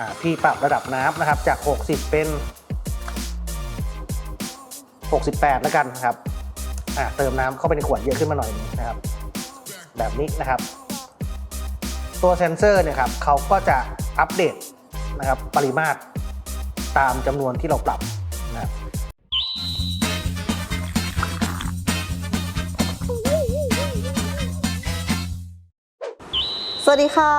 อ่าพี่ปรับระดับน้ำนะครับจาก 60 เป็น 68 แล้วกันนะครับอ่าเติมน้ำเข้าไปในขวดเยอะขึ้นมาหน่อยนึงนะครับ แบบนี้นะครับ ตัวเซนเซอร์เนี่ยครับเขาก็จะอัปเดตนะครับปริมาตรตามจำนวนที่เราปรับนะครับสวัสดีค่ะ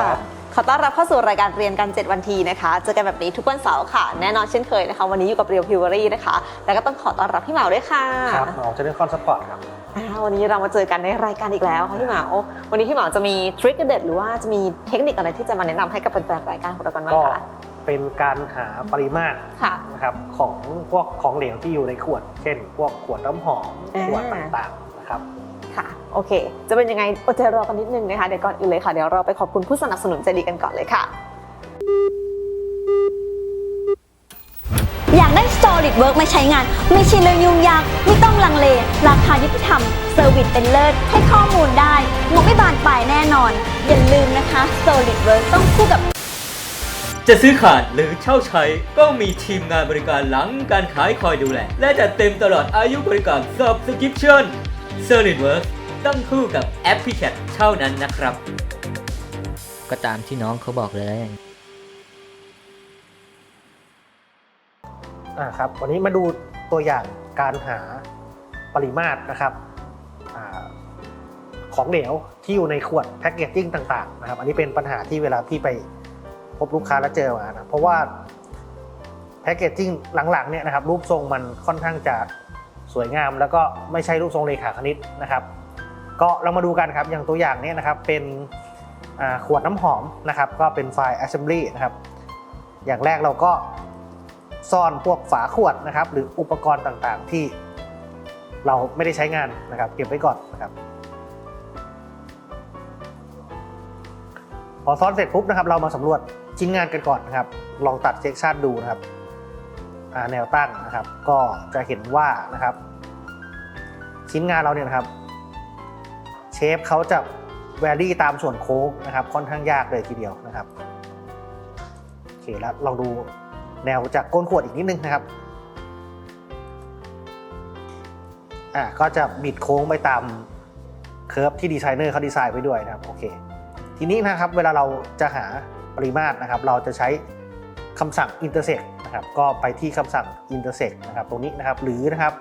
ครับ ขอต้อนรับเข้าสู่รายการเรียนกัน 7 วันทีนะคะเจอกันแบบนี้ทุกวันเสาร์ค่ะ แน่นอนเช่นเคยนะคะ วันนี้อยู่กับเรียวพิวเวอรี่นะคะ แล้วก็ต้องขอต้อนรับพี่เหมาด้วยค่ะครับของเจเนคอนสปอร์ตครับอ่าวันนี้เรามาเจอกันในรายการอีกแล้วค่ะพี่เหมาวันนี้พี่เหมาจะมีทริคเด็ดหรือว่าจะมีเทคนิคอะไรที่จะมาแนะนำให้กับแฟนๆรายการของเรากันบ้างก็คะเป็นการหาปริมาตรค่ะนะครับของพวกของเหลวที่อยู่ในขวด เช่น พวกขวดน้ำหอมอ่าขวดต่างๆนะครับค่ะ โอเค จะเป็นยังไงอดใจรอกันนิดนึงนะคะเดี๋ยวก่อนอื่นเลยค่ะเดี๋ยวเราไปขอบคุณผู้สนับสนุนใจดีกันก่อนเลยค่ะ อยากได้ Solid Work มาใช้งาน ไม่ใช่เรื่องยุ่งยาก ไม่ต้องลังเล ราคายุติธรรม เซอร์วิสเป็นเลิศ ให้ข้อมูลได้งบไม่บานปลายแน่นอน อย่าลืมนะคะ Solid Work ต้องคู่กับ จะซื้อขาดหรือเช่าใช้ก็มีทีมงานบริการหลังการขายคอยดูแล และจัดเต็มตลอดอายุบริการ Subscription s o l i d w o r k ต้องคู่กับแอปพลิเคชันเท่านั้นนะครับ ก็ตามที่น้องเขาบอกเลยอ่าครับวันนี้มาดูตัวอย่างการหาปริมาตรนะครับอาของเหลวที่อยู่ในขวดแพคเกจจิ้งต่างๆนะครับอันนี้เป็นปัญหาที่เวลาพี่ไปพบลูกค้าแล้วเจอมานะเพราะว่าแพคเกจจิ้งหลังๆเนี่ยนะครับรูปทรงมันค่อนข้างจะสวยงาม แล้วก็ไม่ใช่รูปทรงเลขาคณิตนะครับ ก็เรามาดูกันครับอย่างตัวอย่างนี้นะครับเป็นขวดน้ำหอมนะครับ ก็เป็นไฟล์ assembly นะครับ อย่างแรกเราก็ซ่อนพวกฝาขวดนะครับ หรืออุปกรณ์ต่างๆที่เราไม่ได้ใช้งานนะครับ เก็บไว้ก่อนนะครับ พอซ่อนเสร็จปุ๊บนะครับ เรามาสำรวจชิ้นงานกันก่อนนะครับ ลองตัดเซกชันดูนะครับแนวตั้งนะครับ ก็จะเห็นว่านะครับ ชิ้นงานเราเนี่ยนะครับ เชฟเขาจะแวรี่ตามส่วนโค้งนะครับ ค่อนข้างยากเลยทีเดียวนะครับโอเคแล้วลองดูแนวจากก้นขวดอีกนิดนึงนะครับอ่าก็จะบิดโค้งไปตามเคิร์ฟที่ดีไซเนอร์เขาดีไซน์ไว้ด้วยนะครับโอเคทีนี้นะครับเวลาเราจะหาปริมาตรนะครับ เราจะใช้คำสั่ง intersect นะครับก็ไปที่คำสั่ง intersect นะครับตรงนี้นะครับหรือนะครับ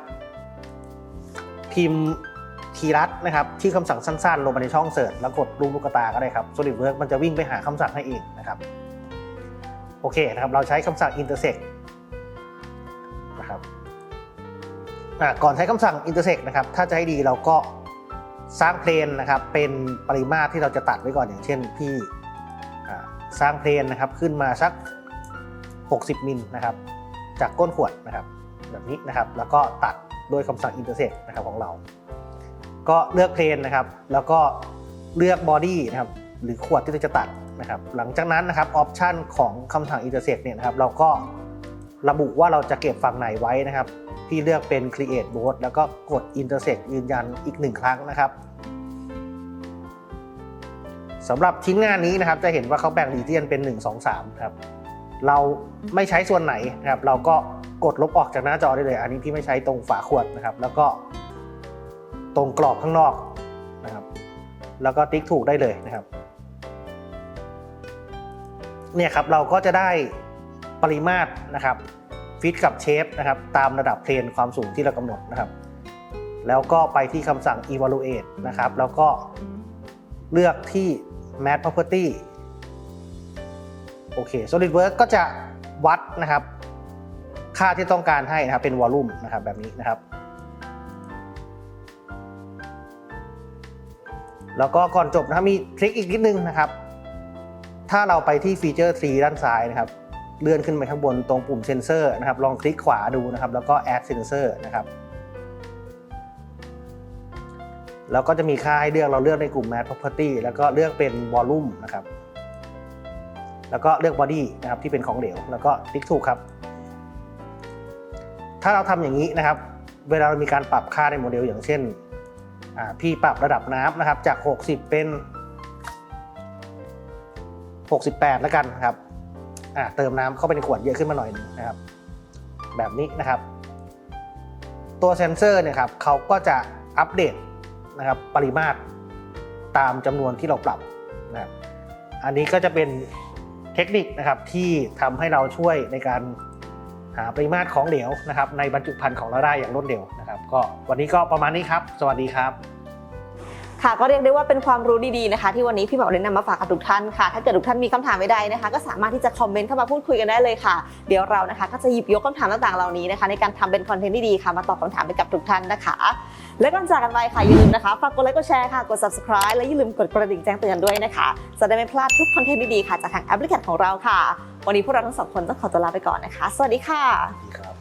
พิมพ์ ทีรัดนะครับที่คำสั่งสั้นๆ ลงมาในช่องเสิร์ชแล้วกดรูปลูกตาก็ได้ครับ SolidWorks มันจะวิ่งไปหาคำสั่งให้เองนะครับโอเคนะครับเราใช้คำสั่ง intersect นะครับก่อนใช้คำสั่ง intersect นะครับถ้าจะให้ดีเราก็สร้างเพลนนะครับเป็นปริมาตรที่เราจะตัดไว้ก่อนอย่างเช่นพี่สร้างเพลนนะครับขึ้นมาสัก 60มิลนะครับจากก้นขวดนะครับแบบนี้นะครับแล้วก็ตัดด้วยคำสั่ง intersect นะครับของเรา ก็เลือกเพลนนะครับ แล้วก็เลือกบอดี้นะครับหรือขวดที่เราจะตัดนะครับ หลังจากนั้นนะครับออปชันของคำสั่ง intersect เนี่ยนะครับ เราก็ระบุว่าเราจะเก็บฝั่งไหนไว้นะครับ พี่เลือกเป็น create both แล้วก็กด intersect ยืนยันอีกหนึ่งครั้งนะครับสำหรับชิ้นงานนี้นะครับจะเห็นว่าเขาแบ่ง region เป็น 1 2 3ครับเราไม่ใช้ส่วนไหนนะครับ เราก็กดลบออกจากหน้าจอได้เลย อันนี้พี่ไม่ใช้ตรงฝาขวดนะครับ แล้วก็ ตรงกรอบข้างนอกนะครับ แล้วก็ติ๊กถูกได้เลยนะครับ เนี่ยครับเราก็จะได้ปริมาตรนะครับฟิตกับเชฟนะครับตามระดับเพลนความสูงที่เรากำหนดนะครับ แล้วก็ไปที่คำสั่ง evaluate นะครับ แล้วก็เลือกที่ math property โอเค SolidWorks ก็จะวัดนะครับ ค่าที่ต้องการให้นะครับเป็น volume นะครับแบบนี้นะครับ แล้วก็ก่อนจบนะครับมีทริคอีกนิดนึงนะครับ ถ้าเราไปที่ฟีเจอร์ 3 ด้านซ้ายนะครับ เลื่อนขึ้นไปข้างบนตรงปุ่มเซนเซอร์นะครับ ลองคลิกขวาดูนะครับ แล้วก็ add sensor นะครับแล้วก็จะมีค่าให้เลือกเราเลือกในกลุ่ม Math property แล้วก็เลือกเป็น volume นะครับ แล้วก็เลือก body นะครับที่เป็นของเหลว แล้วก็ติ๊กถูกครับ ถ้าเราทำอย่างนี้นะครับ เวลาเรามีการปรับค่าในโมเดลอย่างเช่น พี่ปรับระดับน้ำนะครับจาก 60 เป็น 68 แล้วกันครับเติมน้ำเข้าไปในขวดเยอะขึ้นมาหน่อยนึงนะครับ แบบนี้นะครับ ตัวเซนเซอร์เนี่ยครับเขาก็จะอัปเดตนะครับปริมาตรตามจำนวนที่เราปรับนะครับอันนี้ก็จะเป็นเทคนิคนะครับที่ทำให้เราช่วยในการ หาปริมาตรของเหลวนะครับในบรรจุภัณฑ์ของเราได้อย่างรวดเร็วนะครับ ก็วันนี้ก็ประมาณนี้ครับ สวัสดีครับ ค่ะก็เรียกได้ว่าเป็นความรู้ดีๆนะคะ ที่วันนี้พี่หมอได้นำมาฝากกับทุกท่านค่ะ ถ้าเกิดทุกท่านมีคำถามใดๆนะคะ ก็สามารถที่จะคอมเมนต์เข้ามาพูดคุยกันได้เลยค่ะ เดี๋ยวเรานะคะ ก็จะหยิบยกคำถามต่างๆเหล่านี้นะคะ ในการทำเป็นคอนเทนต์ที่ดีค่ะมาตอบคำถามไปกับทุกท่านนะคะ และก่อนจากกันไปค่ะอย่าลืมนะคะฝากกดไลค์กดแชร์ค่ะกด subscribe และอย่าลืมกดกระดิ่งแจ้งเตือนด้วยนะคะจะได้ไม่พลาดทุกคอนเทนต์ดีๆค่ะจากทางแอปพลิเคชันของเราค่ะ วันนี้พวกเราทั้งสองคนต้องขอตัวลาไปก่อนนะคะ สวัสดีค่ะครับ